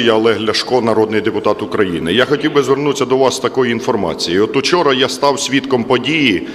Я Олег Ляшко, народний депутат України. Я хотів би звернутися до вас з такою інформацією. От учора я став свідком події,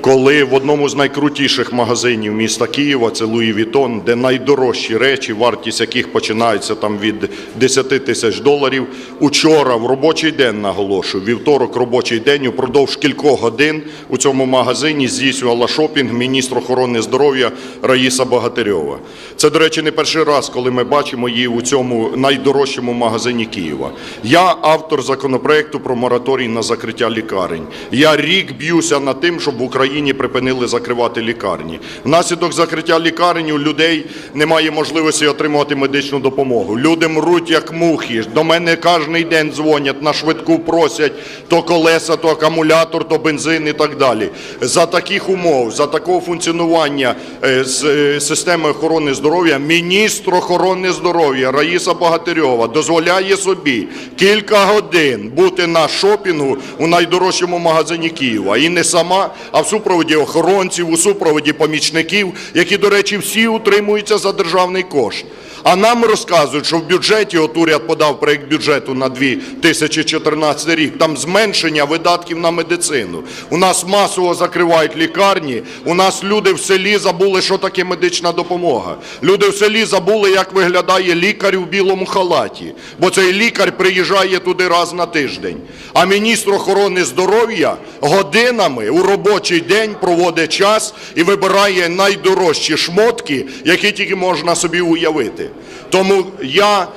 коли в одному з найкрутіших магазинів міста Києва, це Луї Вітон, де найдорожчі речі, вартість яких починається там від 10 тисяч доларів. Учора в робочий день наголошую, вівторок робочий день упродовж кількох годин у цьому магазині здійснювала шопінг міністр охорони здоров'я Раїса Богатирьова. Це, до речі, не перший раз, коли ми бачимо її у цьому найдорожчому магазині Києва. Я автор законопроекту про мораторій на закриття лікарень. Я рік б'юся над тим, щоб в Україні припинили закривати лікарні. Внаслідок закриття лікарень у людей немає можливості отримувати медичну допомогу. Люди мруть як мухи. До мене кожен день дзвонять, на швидку просять то колеса, то акумулятор, то бензин і так далі. За таких умов, за такого функціонування е, е, системи охорони здоров'я, міністр охорони здоров'я Раїса Богатирьова дозволяє собі кілька годин бути на шопінгу у найдорожчому магазині Києва. І не сама, а в супроводі охоронців, у супроводі помічників, які, до речі, всі утримуються за державний кошт. А нам розказують, що в бюджеті, от уряд подав проєкт бюджету на 2014 рік, там зменшення видатків на медицину. У нас масово закривають лікарні, у нас люди в селі забули, що таке медична допомога. Люди в селі забули, як виглядає лікар у білому халаті, бо цей лікар приїжджає туди раз на тиждень. А міністр охорони здоров'я годинами у робочий день проводить час і вибирає найдорожчі шмотки, які тільки можна собі уявити. Тому я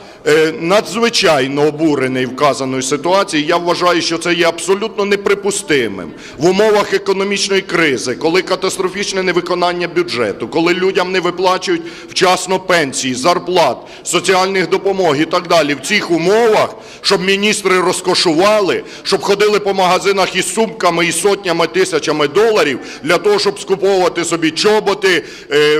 надзвичайно обурений вказаною ситуацією. Я вважаю, що це є абсолютно неприпустимим в умовах економічної кризи, коли катастрофічне невиконання бюджету, коли людям не виплачують вчасно пенсії, зарплат, соціальних допомог і так далі. В цих умовах, щоб міністри розкошували, щоб ходили по магазинах із сумками і сотнями тисячами доларів для того, щоб скуповувати собі чоботи, е,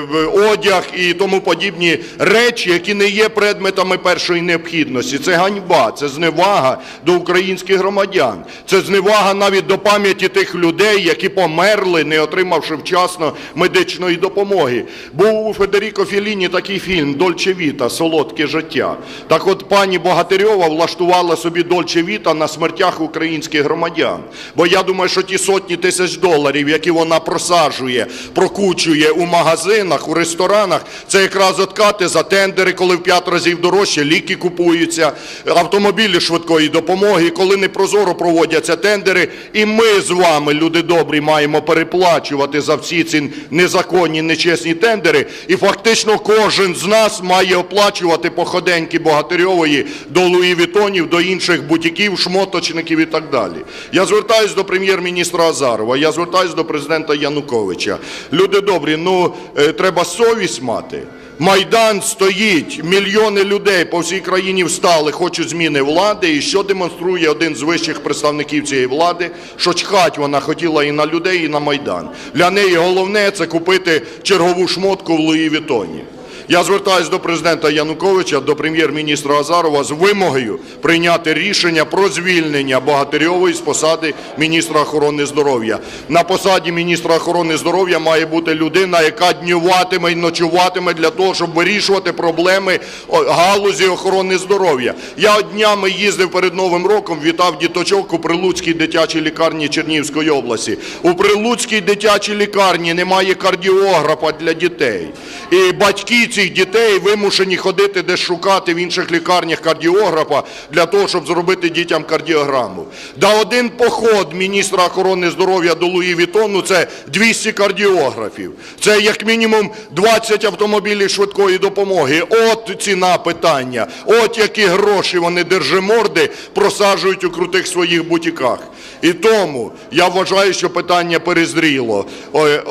одяг і тому подібні речі, які не є предметами першої необхідності. Це ганьба, це зневага до українських громадян, це зневага навіть до пам'яті тих людей, які померли, не отримавши вчасно медичної допомоги. Був у Федеріко Філіні такий фільм Дольче Віта Солодке життя. Так от пані Богатирьова влаштувала собі Дольче Віта на смертях українських громадян. Бо я думаю, що ті сотні тисяч доларів, які вона просаджує, прокучує у магазинах, у ресторанах, це якраз откати за тендери, коли в п'ять разів дорожче ліки купуються, автомобілі швидкої допомоги, коли не прозоро проводяться тендери. І ми з вами, люди добрі, маємо переплачувати за всі ці незаконні, нечесні тендери. І фактично кожен з нас має оплачувати походеньки Богатирьової до Луї Вітонів, до інших бутіків, шмоточників і так далі. Я звертаюсь до прем'єр-міністра Азарова, я звертаюсь до президента Януковича. Люди добрі, ну е, треба совість мати. Майдан стоїть, мільйони людей по всій країні встали, хочуть зміни влади. І що демонструє один з вищих представників цієї влади? Що чхать вона хотіла і на людей, і на Майдан. Для неї головне це купити чергову шмотку в Луї Вітоні. Я звертаюся до президента Януковича, до прем'єр-міністра Азарова з вимогою прийняти рішення про звільнення Богатирьової з посади міністра охорони здоров'я. На посаді міністра охорони здоров'я має бути людина, яка днюватиме і ночуватиме для того, щоб вирішувати проблеми галузі охорони здоров'я. Я днями їздив перед Новим роком, вітав діточок у Прилуцькій дитячій лікарні Чернігівської області. У Прилуцькій дитячій лікарні немає кардіографа для дітей. І батьки цих дітей вимушені ходити десь шукати в інших лікарнях кардіографа для того, щоб зробити дітям кардіограму. Да один поход міністра охорони здоров'я до Луї Вітону – це 200 кардіографів. Це як мінімум 20 автомобілів швидкої допомоги. От ціна питання. От які гроші вони держиморди просаджують у крутих своїх бутіках. І тому я вважаю, що питання перезріло.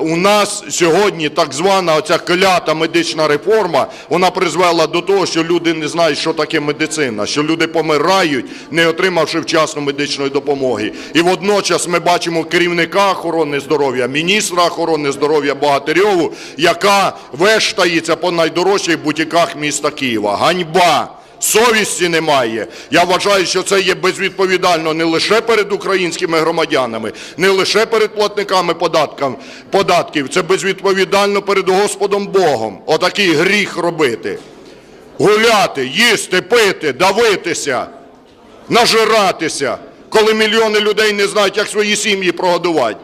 У нас сьогодні так звана оця клята медична реформа, вона призвела до того, що люди не знають, що таке медицина, що люди помирають, не отримавши вчасно медичної допомоги. І водночас ми бачимо керівника охорони здоров'я, міністра охорони здоров'я Богатирьову, яка вештається по найдорожчих бутіках міста Києва. Ганьба! Совісті немає. Я вважаю, що це є безвідповідально не лише перед українськими громадянами, не лише перед платниками податків, це безвідповідально перед Господом Богом. Отакий гріх робити. гуляти, їсти, пити, давитися, нажиратися, коли мільйони людей не знають, як свої сім'ї прогодувати,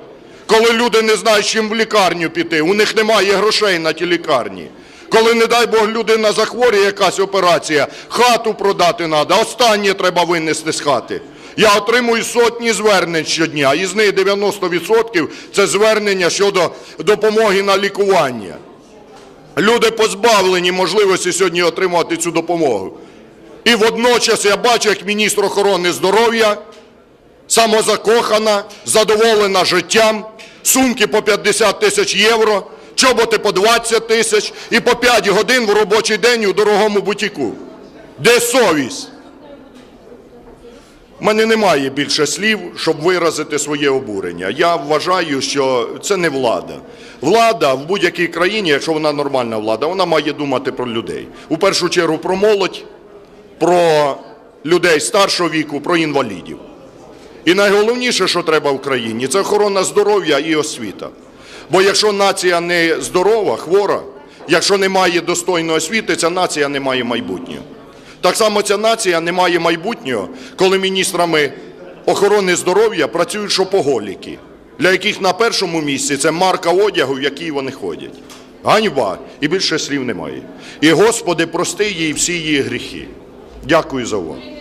коли люди не знають, чим в лікарню піти, у них немає грошей на ті лікарні. Коли, не дай Бог, людина захворює, якась операція, хату продати треба, останнє треба винести з хати. Я отримую сотні звернень щодня, із них 90% – це звернення щодо допомоги на лікування. Люди позбавлені можливості сьогодні отримувати цю допомогу. І водночас я бачу, як міністр охорони здоров'я самозакохана, задоволена життям, сумки по 50 тисяч євро, чоботи по 20 тисяч і по 5 годин в робочий день у дорогому бутіку. Де совість? У мене немає більше слів, щоб виразити своє обурення. Я вважаю, що це не влада. Влада в будь-якій країні, якщо вона нормальна влада, вона має думати про людей. У першу чергу про молодь, про людей старшого віку, про інвалідів. І найголовніше, що треба в країні, це охорона здоров'я і освіта. Бо якщо нація не здорова, хвора, якщо немає достойної освіти, ця нація не має майбутнього. Так само ця нація не має майбутнього, коли міністрами охорони здоров'я працюють шопоголіки, для яких на першому місці це марка одягу, в якій вони ходять. Ганьба! І більше слів немає. І Господи, прости їй всі її гріхи. Дякую за увагу.